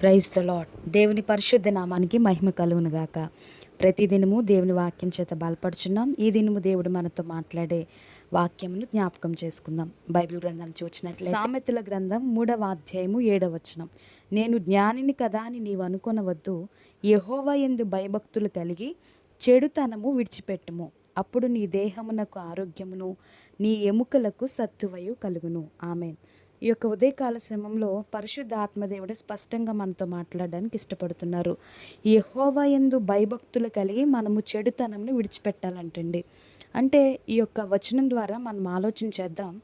Praise the lord దేవుని పరిశుద్ధ నామానికి మహిమ కలుగును గాక. ప్రతిదినము దేవుని వాక్యం చేత బలపడుచున్నాం ఈ దినము దేవుడు మనతో మాట్లాడే వాక్యమును జ్ఞాపకం చేసుకుందాం. బైబిల్ గ్రంథాన్ని చూసినట్లయితే సామెతల గ్రంథం మూడవ అధ్యాయము ఏడవ వచనం. నేను జ్ఞానిని కదా అని నీవు అనుకొనవద్దు. యెహోవా ఎందు భయభక్తులు కలిగి చెడుతనము విడిచిపెట్టుము. అప్పుడు నీ దేహమునకు ఆరోగ్యమును నీ ఎముకలకు సత్తువయు కలుగును. ఆమెన్. ఈ యొక్క ఉదయకాల సమయంలో పరిశుద్ధ ఆత్మదేవుడు స్పష్టంగా మనతో మాట్లాడడానికి ఇష్టపడుతున్నారు. యెహోవా యందు భయభక్తులు కలిగి మనము చెడుతనంను విడిచిపెట్టాలంటండి. అంటే ఈ యొక్క వచనం ద్వారా మనం ఆలోచన చేద్దాం.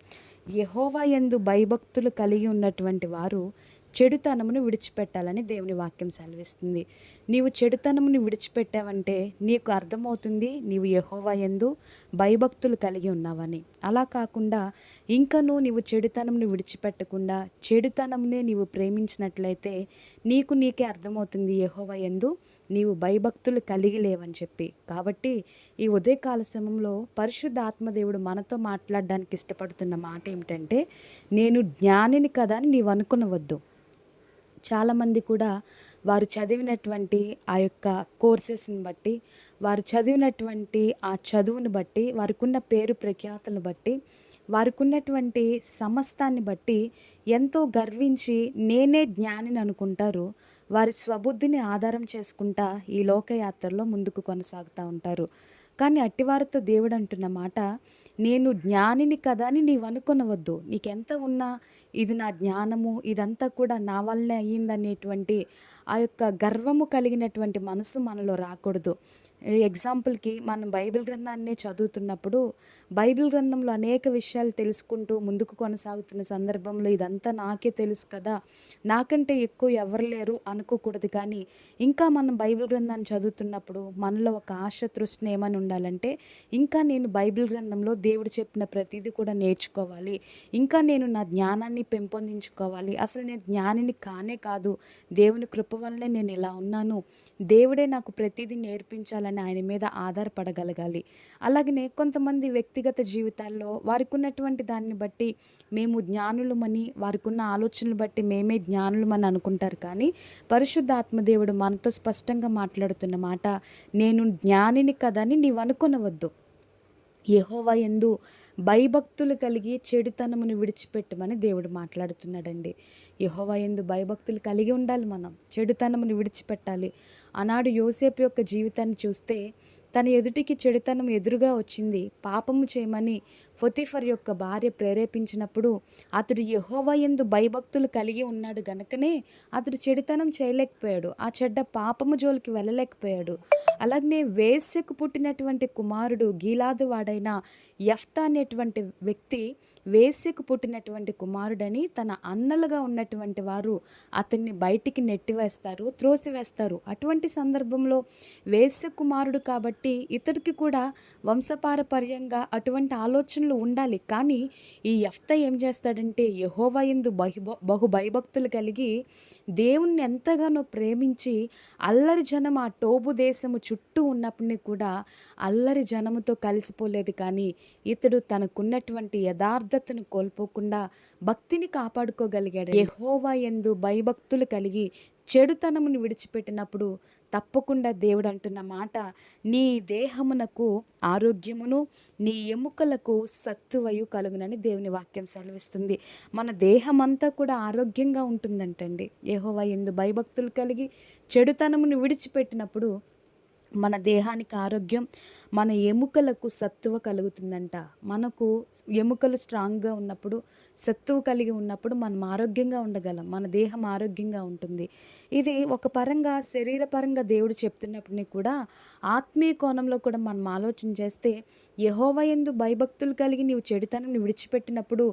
యహోవా యందు భయభక్తులు కలిగి ఉన్నటువంటి వారు చెడుతనమును విడిచిపెట్టాలని దేవుని వాక్యం సెలవిస్తుంది. నీవు చెడుతనమును విడిచిపెట్టావంటే నీకు అర్థమవుతుంది నీవు యహోవా యందు భయభక్తులు కలిగి ఉన్నావని. అలా కాకుండా ఇంకనూ నీవు చెడుతనంను విడిచిపెట్టకుండా చెడుతనమునే నీవు ప్రేమించినట్లయితే నీకు నీకే అర్థమవుతుంది యహోవ ఎందు నీవు భయభక్తులు కలిగి లేవని చెప్పి. కాబట్టి ఈ ఉదయకాల సమయంలో పరిశుద్ధ ఆత్మదేవుడు మనతో మాట్లాడడానికి ఇష్టపడుతున్న మాట ఏమిటంటే నేను జ్ఞానిని కదా అని నీవు అనుకునవద్దు చాలామంది కూడా వారు చదివినటువంటి ఆ యొక్క కోర్సెస్ని బట్టి వారు చదివినటువంటి ఆ చదువుని బట్టి వారికున్న పేరు ప్రఖ్యాతులను బట్టి వారికున్నటువంటి సమస్తాన్ని బట్టి ఎంతో గర్వించి నేనే జ్ఞానిని అనుకుంటారు. వారి స్వబుద్ధిని ఆధారం చేసుకుంటా ఈ లోకయాత్రలో ముందుకు కొనసాగుతూ ఉంటారు. కానీ అట్టివారితో దేవుడు అంటున్న మాట నేను జ్ఞానిని కదా అని నీవు అనుకునవద్దు. నీకెంత ఉన్నా ఇది నా జ్ఞానము ఇదంతా కూడా నా వల్లనే అయ్యిందనేటువంటి ఆ యొక్క గర్వము కలిగినటువంటి మనసు మనలో రాకూడదు. ఎగ్జాంపుల్కి మనం బైబిల్ గ్రంథాన్ని చదువుతున్నప్పుడు బైబిల్ గ్రంథంలో అనేక విషయాలు తెలుసుకుంటూ ముందుకు కొనసాగుతున్న సందర్భంలో ఇదంతా నాకే తెలుసు కదా. నాకంటే ఎక్కువ ఎవరు లేరు అనుకోకూడదు కానీ ఇంకా మనం బైబిల్ గ్రంథాన్ని చదువుతున్నప్పుడు మనలో ఒక ఆశ తృష్ణ ఏమని ఉండాలంటే ఇంకా నేను బైబిల్ గ్రంథంలో దేవుడు చెప్పిన ప్రతిదీ కూడా నేర్చుకోవాలి. ఇంకా నేను నా జ్ఞానాన్ని పెంపొందించుకోవాలి. అసలు నేను జ్ఞానిని కానే కాదు. దేవుని కృప వల్లనే నేను ఇలా ఉన్నాను. దేవుడే నాకు ప్రతిదీ నేర్పించాలని ఆయన మీద ఆధారపడగలగాలి. అలాగనే కొంతమంది వ్యక్తిగత జీవితాల్లో వారికి ఉన్నటువంటి దాన్ని బట్టి మేము జ్ఞానులమని వారికి ఉన్న ఆలోచనలు బట్టి మేమే జ్ఞానులమని అనుకుంటారు. కానీ పరిశుద్ధ ఆత్మదేవుడు మనతో స్పష్టంగా మాట్లాడుతున్న మాట నేను జ్ఞానిని కదని నీవు అనుకునవద్దు యహోవా ఎందు భయభక్తులు కలిగి చెడుతనమును విడిచిపెట్టమని దేవుడు మాట్లాడుతున్నాడండి. యహోవా ఎందు భయభక్తులు కలిగి ఉండాలి మనం చెడుతనమును విడిచిపెట్టాలి. ఆనాడు యోసేపు యొక్క జీవితాన్ని చూస్తే తన ఎదుటికి చెడుతనం ఎదురుగా వచ్చింది. పాపము చేయమని ఫొతిఫర్ యొక్క భార్య ప్రేరేపించినప్పుడు అతడు యహోవయందు ఎందు భయభక్తులు కలిగి ఉన్నాడు గనుకనే అతడు చెడుతనం చేయలేకపోయాడు. ఆ చెడ్డ పాపము జోలికి వెళ్ళలేకపోయాడు. అలాగనే వేశ్యకు పుట్టినటువంటి కుమారుడు గీలాదు వాడైన యఫ్తా అనేటువంటి వ్యక్తి వేశ్యకు పుట్టినటువంటి కుమారుడని తన అన్నలుగా ఉన్నటువంటి వారు అతన్ని బయటికి నెట్టివేస్తారు త్రోసివేస్తారు. అటువంటి సందర్భంలో వేశ్య కుమారుడు కాబట్టి ఇతడికి కూడా వంశపారపర్యంగా అటువంటి ఆలోచనలు ఉండాలి. కానీ ఈ యఫ్త ఏం చేస్తాడంటే యహోవా ఎందు బహు బహు భయభక్తులు కలిగి దేవుణ్ణి ఎంతగానో ప్రేమించి అల్లరి జనం ఆ టోబు దేశము చుట్టూ ఉన్నప్పటినీ కూడా అల్లరి జనముతో కలిసిపోలేదు. కానీ ఇతడు తనకున్నటువంటి యథార్థతను కోల్పోకుండా భక్తిని కాపాడుకోగలిగాడు. యహోవా ఎందు భయభక్తులు కలిగి చెడుతనమును విడిచిపెట్టినప్పుడు తప్పకుండా దేవుడు అంటున్న మాట నీ దేహమునకు ఆరోగ్యమును నీ ఎముకలకు సత్తువయు కలుగునని దేవుని వాక్యం సెలవిస్తుంది. మన దేహమంతా కూడా ఆరోగ్యంగా ఉంటుందంటండి. ఏహోవా ఎందు భయభక్తులు కలిగి చెడుతనమును విడిచిపెట్టినప్పుడు మన దేహానికి ఆరోగ్యం మన ఎముకలకు సత్తువ కలుగుతుందంట. మనకు ఎముకలు స్ట్రాంగ్గా ఉన్నప్పుడు సత్తువ కలిగి ఉన్నప్పుడు మనం ఆరోగ్యంగా ఉండగలం. మన దేహం ఆరోగ్యంగా ఉంటుంది. ఇది ఒక పరంగా శరీరపరంగా దేవుడు చెప్తున్నప్పటినీ కూడా ఆత్మీయ కోణంలో కూడా మనం ఆలోచన చేస్తే యహోవ ఎందు భయభక్తులు కలిగి నీవు చెడుతనం విడిచిపెట్టినప్పుడు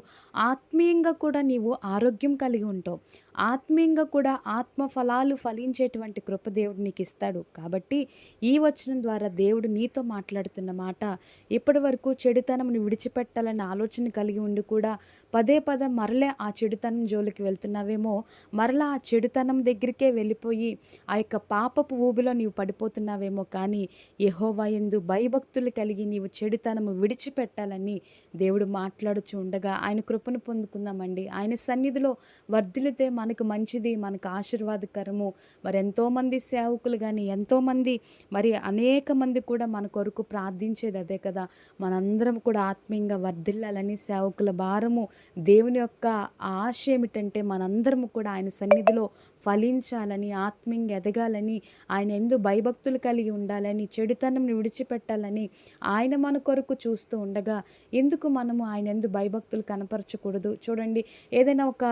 ఆత్మీయంగా కూడా నీవు ఆరోగ్యం కలిగి ఉంటావు. ఆత్మీయంగా కూడా ఆత్మ ఫలాలు ఫలించేటువంటి కృప దేవుడు నీకు ఇస్తాడు. కాబట్టి ఈ వచనం ద్వారా దేవుడు నీతో మాట్లాడుతున్న మాట ఇప్పటి వరకు చెడుతనంను విడిచిపెట్టాలన్న ఆలోచన కలిగి ఉండి కూడా పదే పదే మరలే ఆ చెడుతనం జోలికి వెళ్తున్నావేమో మరలా ఆ చెడుతనం దగ్గరికే వెళ్ళిపోయి ఆ యొక్క పాపపు ఊబిలో నీవు పడిపోతున్నావేమో కానీ యహోవా ఎందు భయభక్తులు కలిగి నీవు చెడుతనము విడిచిపెట్టాలని దేవుడు మాట్లాడుచు ఉండగా ఆయన కృపను పొందుకుందామండి. ఆయన సన్నిధిలో వర్ధిలితే మనకు మంచిది మనకు ఆశీర్వాదకరము. మరి ఎంతోమంది సేవకులు కానీ ఎంతోమంది మరి అనేక మంది కూడా మన కొరకు ప్రార్థించేది అదే కదా. మనందరం కూడా ఆత్మీయంగా వర్ధిల్లాలని సేవకుల భారము దేవుని యొక్క ఆశ ఏమిటంటే మనందరము కూడా ఆయన సన్నిధిలో ఫలించాలని ఆత్మీయంగా ఎదగాలని ఆయన ఎందు భయభక్తులు కలిగి ఉండాలని చెడుతనంని విడిచిపెట్టాలని ఆయన మన కొరకు చూస్తూ ఉండగా ఎందుకు మనము ఆయన ఎందు భయభక్తులు కనపరచకూడదు? చూడండి ఏదైనా ఒక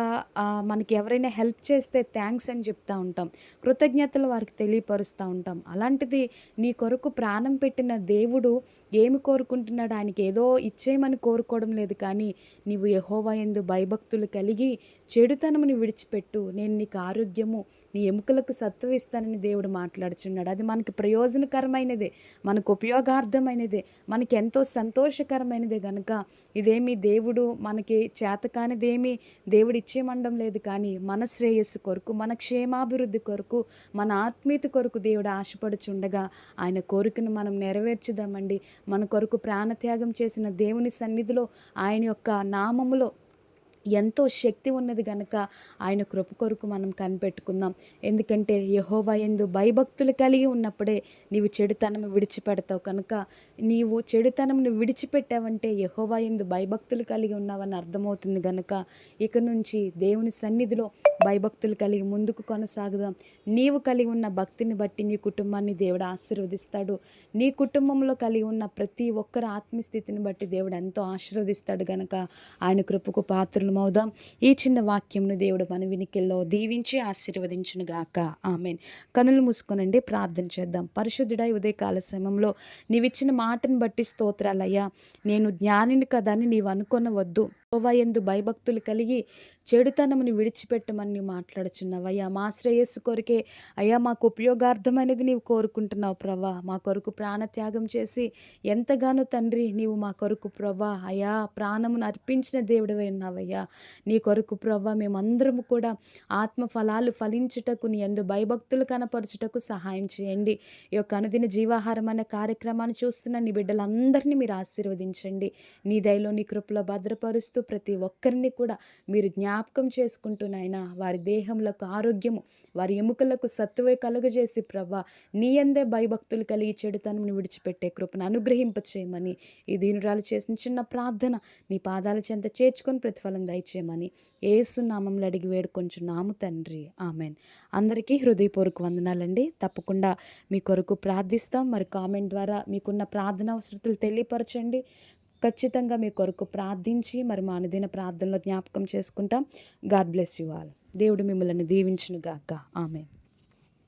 మనకి ఎవరైనా హెల్ప్ చేస్తే థ్యాంక్స్ అని చెప్తూ ఉంటాం. కృతజ్ఞతలు వారికి తెలియపరుస్తూ ఉంటాం. అలాంటిది నీ కొరకు ప్రాణం పెట్టిన దేవుడు ఏమి కోరుకుంటున్నాడు? ఆయనకి ఏదో ఇచ్చేయమని కోరుకోవడం లేదు కానీ నీవు యహోవా ఎందు భయభక్తులు కలిగి చెడుతనముని విడిచిపెట్టు. నేను నీకు ఆరోగ్యము నీ ఎముకలకు సత్తువ ఇస్తానని దేవుడు మాట్లాడుచున్నాడు. అది మనకి ప్రయోజనకరమైనదే మనకు ఉపయోగార్థమైనదే మనకి ఎంతో సంతోషకరమైనదే కనుక ఇదేమి దేవుడు మనకి చేతకానిదేమీ దేవుడు ఇచ్చేమండం లేదు. కానీ మన శ్రేయస్సు కొరకు మన క్షేమాభివృద్ధి కొరకు మన ఆత్మీయత కొరకు దేవుడు ఆశపడుచుండగా ఆయన కోరికను మనం నెరవేర్చుదామండి. మన కొరకు ప్రాణత్యాగం చేసిన దేవుని సన్నిధిలో ఆయన యొక్క నామములో ఎంతో శక్తి ఉన్నది కనుక ఆయన కృప కొరకు మనం కనిపెట్టుకుందాం. ఎందుకంటే యహోవా ఎందు భయభక్తులు కలిగి ఉన్నప్పుడే నీవు చెడుతనం విడిచిపెడతావు కనుక నీవు చెడుతనంను విడిచిపెట్టావంటే యహోవా ఎందు భయభక్తులు కలిగి ఉన్నావని అర్థమవుతుంది కనుక ఇక నుంచి దేవుని సన్నిధిలో భయభక్తులు కలిగి ముందుకు కొనసాగుదాం. నీవు కలిగి ఉన్న భక్తిని బట్టి నీ కుటుంబాన్ని దేవుడు ఆశీర్వదిస్తాడు. నీ కుటుంబంలో కలిగి ఉన్న ప్రతి ఒక్కరి ఆత్మస్థితిని బట్టి దేవుడు ఎంతో ఆశీర్వదిస్తాడు గనక ఆయన కృపకు పాత్రలు అవుదాం ఈ చిన్న వాక్యంను దేవుడు మన వినికిల్లో దీవించి ఆశీర్వదించును గాక ఆమెన్. కనులు మూసుకొనండి ప్రార్థన చేద్దాం. పరిశుద్ధుడై ఉదయకాల సమయంలో నీవిచ్చిన మాటను బట్టి స్తోత్రాలయ్యా. నేను జ్ఞానిని కదా అని నీవు అనుకొనవద్దు ఎందు భయభక్తులు కలిగి చెడుతనముని విడిచిపెట్టమని మాట్లాడుచున్నావయ్యా. మా శ్రేయస్సు కొరికే అయ్యా మాకు ఉపయోగార్థమైనది నీవు కోరుకుంటున్నావు ప్రభా మా కొరకు ప్రాణత్యాగం చేసి ఎంతగానో తండ్రి నీవు మా కొరకు ప్రభా అయా ప్రాణమును అర్పించిన దేవుడివై ఉన్నావయ్యా. నీ కొరకు ప్రభా మేమందరము కూడా ఆత్మ ఫలాలు ఫలించుటకు నీ ఎందు భయభక్తులు కనపరచుటకు సహాయం చేయండి. ఈ యొక్క అనుదిన జీవాహారం అనే కార్యక్రమాన్ని చూస్తున్న నీ బిడ్డలందరినీ మీరు ఆశీర్వదించండి. నీ దయలో నీ కృపలో భద్రపరుస్తూ ప్రతి ఒక్కరిని కూడా మీరు జ్ఞాపకం చేసుకుంటున్నాయినా వారి దేహంలకు ఆరోగ్యము వారి ఎముకలకు సత్తువే కలుగజేసి ప్రభా నీ అందే భయభక్తులు కలిగి చెడుతనం విడిచిపెట్టే కృపను అనుగ్రహింపచేయమని ఈ దీనురాలు చేసిన చిన్న ప్రార్థన నీ పాదాల చెంత చేర్చుకొని ప్రతిఫలం దయచేయమని ఏసునామంలో అడిగి వేడుకొంచున్నాము తండ్రి. ఆమెన్. అందరికీ హృదయపూర్వక వందనాలండి. తప్పకుండా మీ కొరకు ప్రార్థిస్తాం. మరి కామెంట్ ద్వారా మీకున్న ప్రార్థన అవసరతలు తెలియపరచండి. ఖచ్చితంగా మీ కొరకు ప్రార్థించి మరి మా అనుదిన ప్రార్థనలో జ్ఞాపకం చేసుకుంటాం. God bless you all. దేవుడు మిమ్మల్ని దీవించునుగాక. ఆమె